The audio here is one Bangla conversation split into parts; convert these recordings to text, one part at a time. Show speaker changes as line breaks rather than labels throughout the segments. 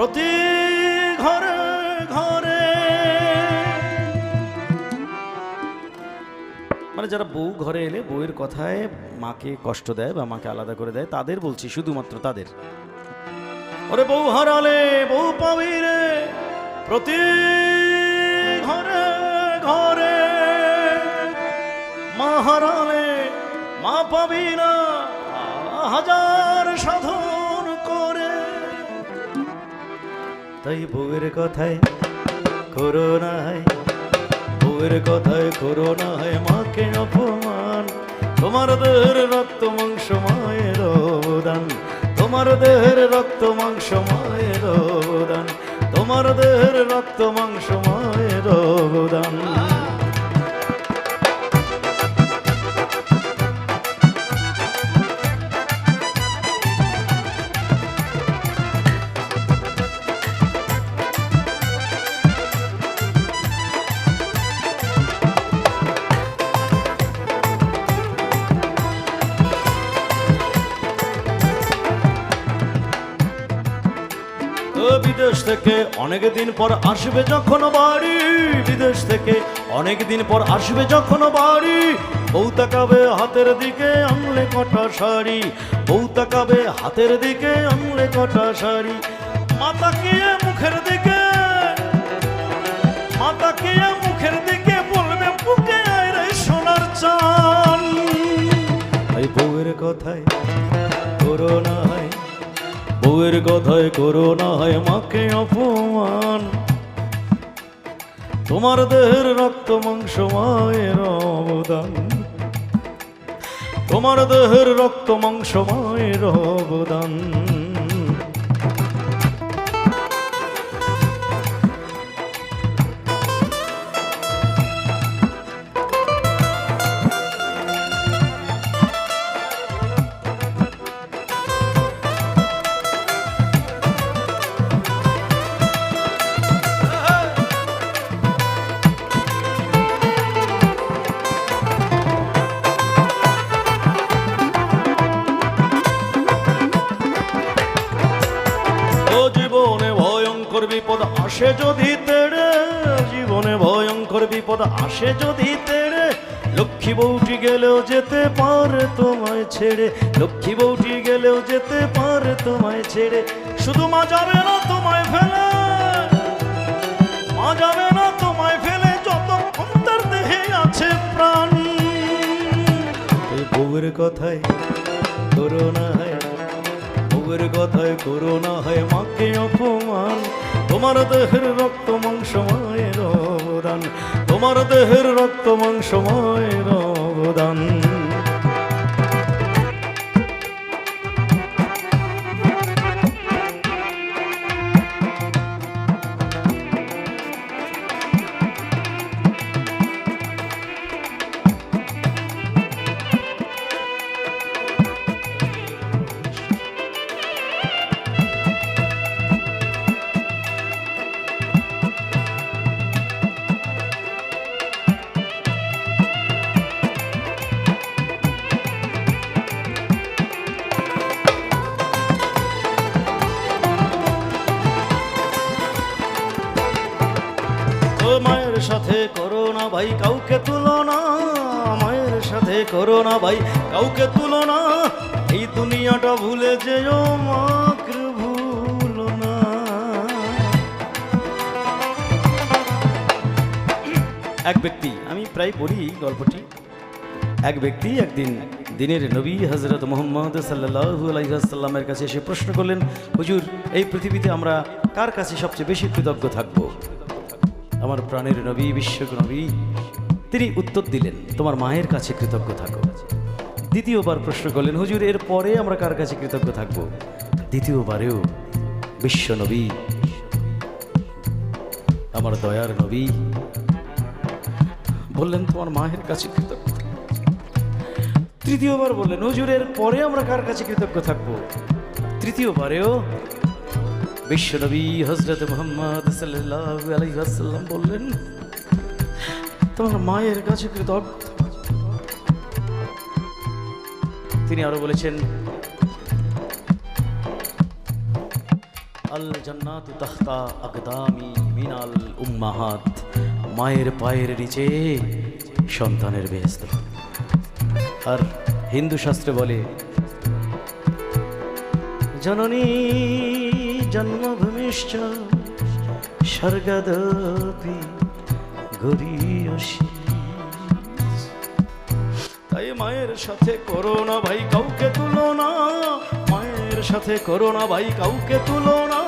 প্রতি ঘরে ঘরে। মানে যারা বউ ঘরে এলে বউয়ের কথায় মাকে কষ্ট দেয় বা মাকে আলাদা করে দেয়, তাদের বলছি, শুধুমাত্র তাদের। ওরে বউ হারালে, বউ পাবি রে, প্রতি ঘরে ঘরে। মা হারালে, মা পাবি না হাজার সাধন তাই বউয়ের কথায় করোনায় বউয়ের কথায় করোনায় মাকে অপমান। তোমার দেহের রক্ত মাংস মায়ের অবদান। তোমার দেহের রক্ত মাংস মায়ের অবদান। তোমার দেহের রক্ত মাংস বিদেশ থেকে অনেক দিন পর আসবে যখন বাড়ি। বিদেশ থেকে অনেক দিন পর আসবে যখন বাড়ি। বউ তাকাবে হাতের দিকে আনলে কটা শাড়ি। বউ তাকাবে হাতের দিকে আনলে কটা শাড়ি। মাতা কিয়ে মুখের দিকে। মাতা কিয়ে মুখের দিকে বলবে, বুকে রে সোনার চান এই বউয়ের কথায় করোনা বউয়ের কথায় করো না হয়, মাকে অপমান। তোমার দেহের রক্ত মাংস মায়ের অবদান। তোমার দেহের রক্ত মাংস মায়ের অবদান। আসে যদি তেড়ে, জীবনে ভয়ঙ্কর বিপদ আসে যদি তেড়ে, লক্ষ্মী বউটি গেলেও যেতে পারে তোমায় ছেড়ে, লক্ষ্মী বউটি গেলেও যেতে পারে তোমায় ছেড়ে, শুধু মা যাবে না তোমায় ফেলে, মা যাবে না তোমায় ফেলে যতক্ষণ তার দেহে আছে প্রাণ। বউয়ের কথায় করোনা হয় বউয়ের কথায় করোনা হয় মাকে অপমান তোমার দেহের রক্ত মাংস মায়ের অবদান তোমার দেহের রক্ত মাংস মায়ের অবদান ভাই, কাউকে তুলনা মায়ের সাথে করো না ভাই, কাউকে তুলনা এই দুনিয়াটা ভুলে যেও, মাকে না। এক ব্যক্তি, আমি প্রায় পড়ি গল্পটি। এক ব্যক্তি একদিন দিনের নবী হজরত মোহাম্মদ সাল্লাহু আলাইসাল্লামের কাছে এসে প্রশ্ন করলেন, হুজুর, এই পৃথিবীতে আমরা কার কাছে সবচেয়ে বেশি কৃতজ্ঞ থাকব? আমার প্রাণের নবী বিশ্ব নবী। তিনি উত্তর দিলেন, তোমার মায়ের কাছে কৃতজ্ঞ থাকো। দ্বিতীয়বার প্রশ্ন করলেন, হুজুর, এর পরে আমরা কার কাছে কৃতজ্ঞ থাকব? দ্বিতীয়বারেও, বিশ্ব নবী, আমার দয়ার নবী। বললেন, তোমার মায়ের কাছে কৃতজ্ঞ তৃতীয়বার বললেন হুজুরের পরে আমরা কার কাছে কৃতজ্ঞ থাকব? তৃতীয়বারেও বিশ্বনবী হজরত মোহাম্মদ আলাইহি বললেন, তোমার মায়ের কাছে তিনি আরও বলেছেন, আল জান্নাত তাহতা আকদামি মিনাল উম্মাহাত। মায়ের পায়ের নিচে সন্তানের বেহেস্ত আর হিন্দু শাস্ত্রে বলে, জননী জন্মভূমিশ্চ স্বর্গদপি গরীয়সী। তাই মায়ের সাথে করোনা ভাই, কাউকে তুলনা মায়ের সাথে করোনা ভাই, কাউকে তুলনা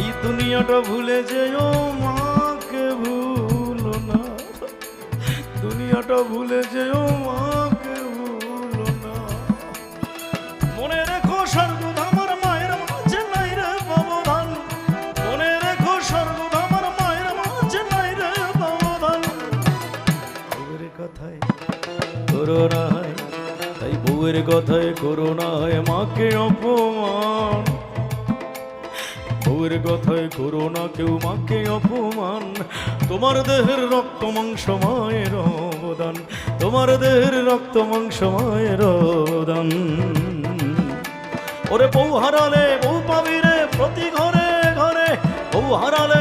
এই দুনিয়াটা ভুলে যেও, মাকে ভুলো না। দুনিয়াটা ভুলে যেও, মাকে করোনা হয় তাই বউয়ের কথায় করোনা মাকে অপমান। বউয়ের কথায় করোনা কেউ মাকে অপমান। তোমার দেহের রক্ত মাংস মায়ের অবদান, তোমার দেহের রক্ত মাংস মায়ের অবদান। ওরে বউ হারালে বউ পাবি রে প্রতি ঘরে ঘরে, বউ হারালে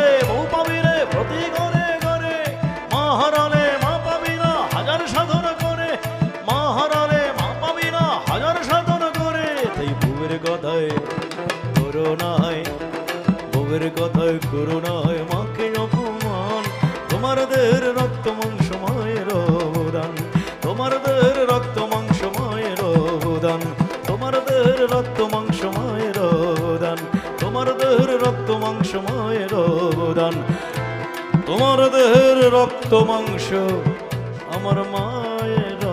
কথায় করোনা হয় মাকে অপমান। তোমার দেহের রক্ত মাংস মায়ের অবদান। তোমার দেহের রক্ত মাংস মায়ের অবদান। তোমার দেহের রক্ত মাংস মায়ের অবদান। তোমার দেহের রক্ত মাংস মায়ের অবদান। তোমার দেহের রক্ত মাংস আমার মায়ের